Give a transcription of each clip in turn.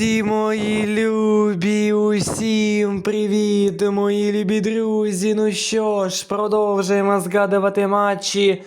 Друзі, мої любі, усім привіт, мої любі друзі. Ну що ж, продовжуємо згадувати матчі.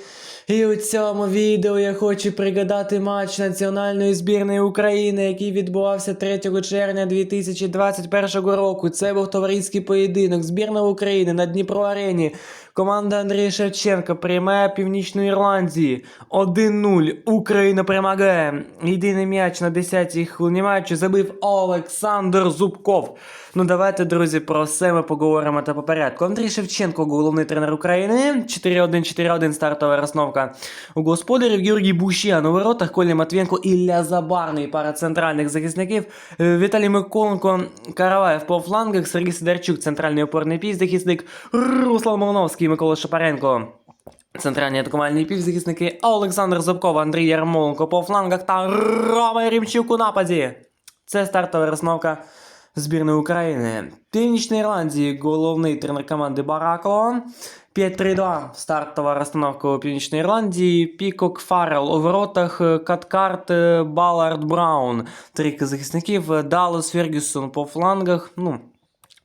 І у цьому відео я хочу пригадати матч національної збірної України, який відбувався 3 червня 2021 року. Це був товариський поєдинок. Збірна України на Дніпро Арені. Команда Андрія Шевченка приймає Північну Ірландії. 1-0. Україна перемагає. Єдиний м'яч на 10-й хвилині матчу забив Олександр Зубков. Ну давайте, друзі, про все ми поговоримо та по порядку. Андрій Шевченко, головний тренер України. 4-1-4-1 стартова розновка у господарів. Георгій Бущан у воротах, Коля Матвієнко, Ілля Забарний, пара центральних захисників. Е, Віталій Миколенко, Караваєв по флангах, Сергій Сидорчук, центральний опорний півзахисник, Руслан Молоновський, Микола Шапаренко. Центральні атакувальні півзахисники Олександр Зубков, Андрій Ярмоленко по флангах та Рома Рімчук у нападі. Це стартова розновка збірної України. Північної Ірландії головний тренер команди Барако. 5-3-2 стартова розстановка у Північної Ірландії. Пікок Фаррел у воротах, Каткарт, Балард Браун. Трійка захисників. Даллас Фергюсон по флангах. Ну,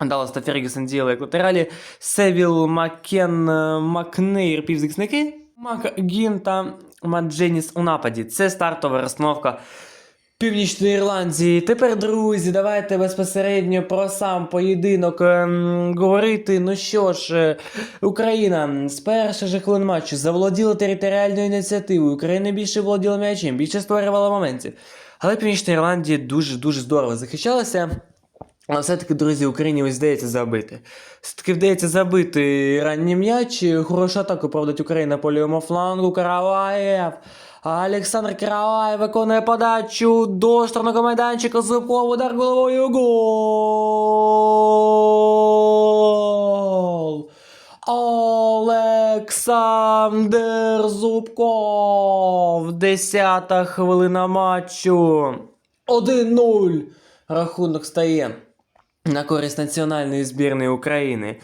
Даллас Фергюсон діяли як латералі. Севіл, Макен, е, Макнейр, півзахисники. Макгін та Мадженіс у нападі. Це стартова розстановка Північної Ірландії. Тепер, друзі, давайте безпосередньо про сам поєдинок ем, говорити. Ну що ж, е, Україна з перших же хвилин матчу заволоділа територіальною ініціативою. Україна більше володіла м'ячем, більше створювала моментів. Але Північна Ірландія дуже-дуже здорово захищалася. Але все-таки, друзі, Україні ось вдається забити. Все-таки вдається забити ранній м'яч. Хорошу атаку проводить Україна по лівому флангу. Караваєв. Олександр Караваєв виконує подачу до штрафного майданчика. Зубков удар головою. Гол! Олександр Зубков. Десята хвилина матчу. 1-0. Рахунок стає на користь національної збірної України.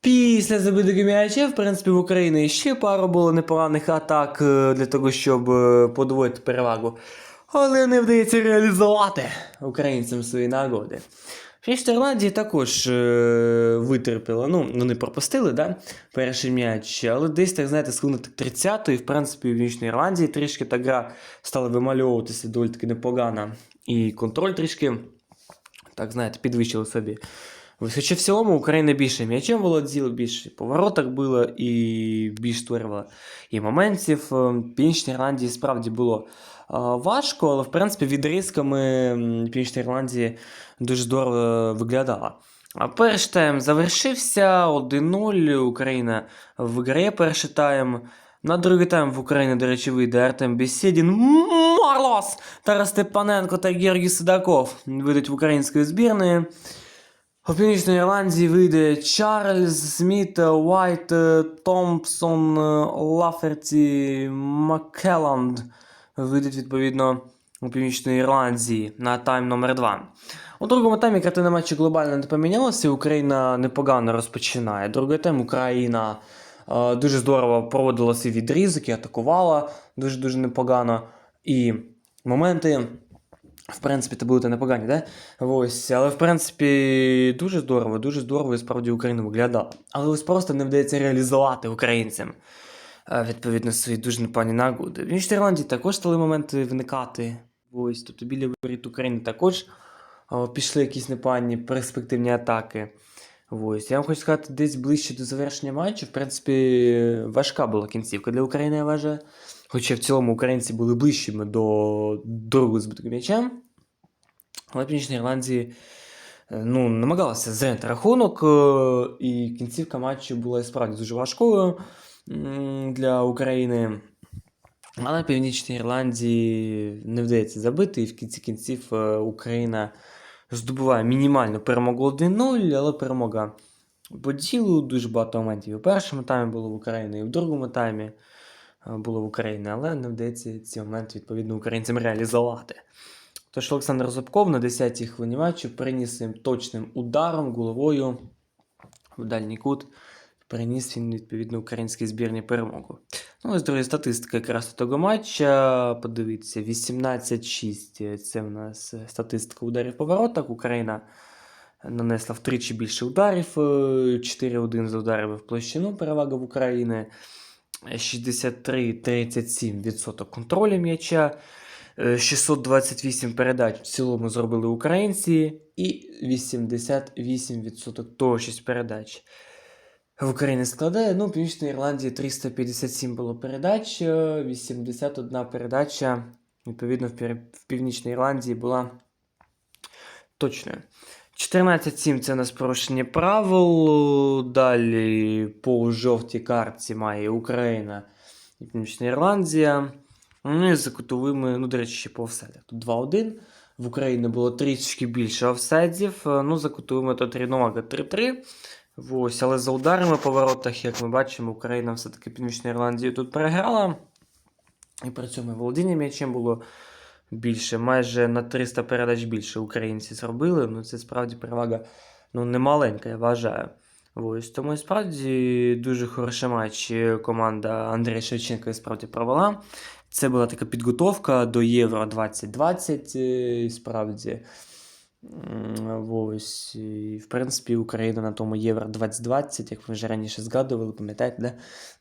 Після забитого м'яча, в принципі, в Україні ще пару було непоганих атак е, для того, щоб е, подвоїти перевагу. Але не вдається реалізувати українцям свої нагоди. Північна Ірландія також е, витерпіла. Ну, вони пропустили, да, перший м'яч, але десь, так знаєте, з хвилини 30-ї, в принципі, в Північній Ірландії трішки та гра стала вимальовуватися доволі таки непогано. І контроль трішки, так знаєте, підвищили собі. Хоча в цілому Україна більше м'ячем володіла, більше по воротах було і більш створювала і моментів. Е, Північній Ірландії справді було е, важко, але в принципі відрізками Північної Ірландії дуже здорово виглядала. А перший тайм завершився 1-0. Україна виграє перший тайм. На другий тайм в Україні, до речі, вийде Артем Бесєдін, Марлос, Тарас Степаненко та Георгій Сидаков вийдуть в української збірної. У Північній Ірландії вийде Чарльз, Сміт, Уайт, Томпсон, Лаферті, Маккелланд. Вийдуть відповідно у Північної Ірландії на тайм номер 2 У другому таймі картина матчу глобально не помінялася. Україна непогано розпочинає. Другий тайм Україна е, дуже здорово проводила свій відрізок і атакувала дуже-дуже непогано. І моменти в принципі, це були непогані, да? Ось, але в принципі дуже здорово, дуже здорово і справді Україна виглядала. Але ось просто не вдається реалізувати українцям е, відповідно свої дуже непогані нагоди. В Північній Ірландії також стали моменти виникати. Ось, тобто біля воріт України також пішли якісь непогані перспективні атаки. Ось, я вам хочу сказати, десь ближче до завершення матчу, в принципі, важка була кінцівка для України, я вважаю. Хоча в цілому українці були ближчими до другого збитого м'яча. Але Північна Ірландії е, ну, намагалася зайняти рахунок, е, і кінцівка матчу була справді дуже важкою для України. Але Північній Ірландії не вдається забити, і в кінці кінців е, Україна здобуває мінімальну перемогу 1-0, але перемога по ділу дуже багато моментів. В першому таймі було в Україні, і в другому таймі е, було в Україні, але не вдається ці моменти відповідно українцям реалізувати. Тож Олександр Зубков на 10-й хвилині матчу приніс їм точним ударом головою в дальній кут. Приніс він відповідно українській збірні перемогу. Ну, ось, друзі, статистика якраз того матча. Подивіться, 18-6 це в нас е, статистика ударів по воротах. Україна нанесла втричі більше ударів, е, 4-1 за удари в площину, перевага в України. 63-37% контролю м'яча. Е, 628 передач в цілому зробили українці, і 88% точність передач в Україні складає. Ну, в Північній Ірландії 357 було передач, е, 81 передача, відповідно, в, Північній Ірландії була точною. 14-7 це у нас порушення правил. Далі по жовтій картці має Україна і Північна Ірландія. Ну і за кутовими, ну, до речі, ще по офсайдах. Тут 2-1. В Україні було трішки більше офсайдів. Е, Ну, за кутовими тут рівновага 3-3. Ось, але за ударами по воротах, як ми бачимо, Україна все-таки Північну Ірландію тут переграла. І при цьому володіння м'ячем було більше. Майже на 300 передач більше українці зробили. Ну, це справді перевага ну, немаленька, я вважаю. Ось, тому і справді дуже хороший матч команда Андрія Шевченка і справді провела. Це була така підготовка до Євро 2020, е, справді. Ось, і, в принципі, Україна на тому Євро 2020, як ви вже раніше згадували, пам'ятаєте, де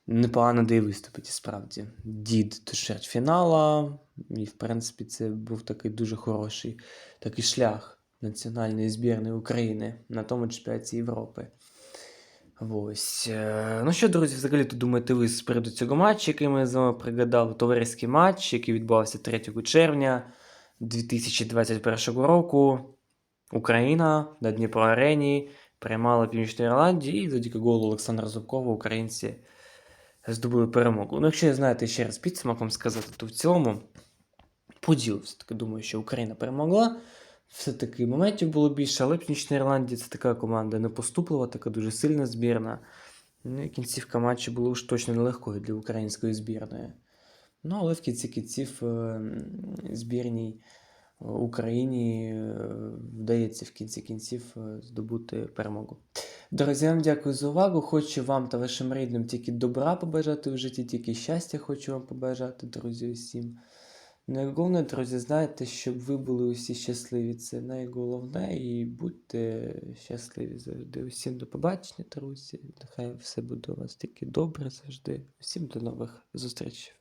непогано де і виступить, справді. Дід до чвертьфінала, і, в принципі, це був такий дуже хороший такий шлях національної збірної України на тому чемпіонаті Європи. Ось. е, Ну що, друзі, взагалі то думаєте ви з приводу цього матчу, який ми з вами пригадали, товариський матч, який відбувався 3 червня 2021 року. Україна на Дніпро Арені приймала Північну Ірландію, і завдяки голу Олександра Зубкова українці здобули перемогу. Ну, якщо знаєте ще раз підсумком сказати, то в цілому поділ все-таки думаю, що Україна перемогла. Все-таки моментів було більше, але Північна Ірландія це така команда непоступлива, така дуже сильна збірна. Ну і кінцівка матчу була уж точно нелегкою для української збірної. Ну, але в кінці кінців е, збірній Україні е, вдається в кінці кінців е, здобути перемогу. Друзі, вам дякую за увагу. Хочу вам та вашим рідним тільки добра побажати в житті, тільки щастя хочу вам побажати, друзі, усім. Найголовніше, друзі, знайте, щоб ви були усі щасливі. Це найголовне. І будьте щасливі завжди. Усім до побачення, друзі. Нехай все буде у вас тільки добре завжди. Усім до нових зустрічей.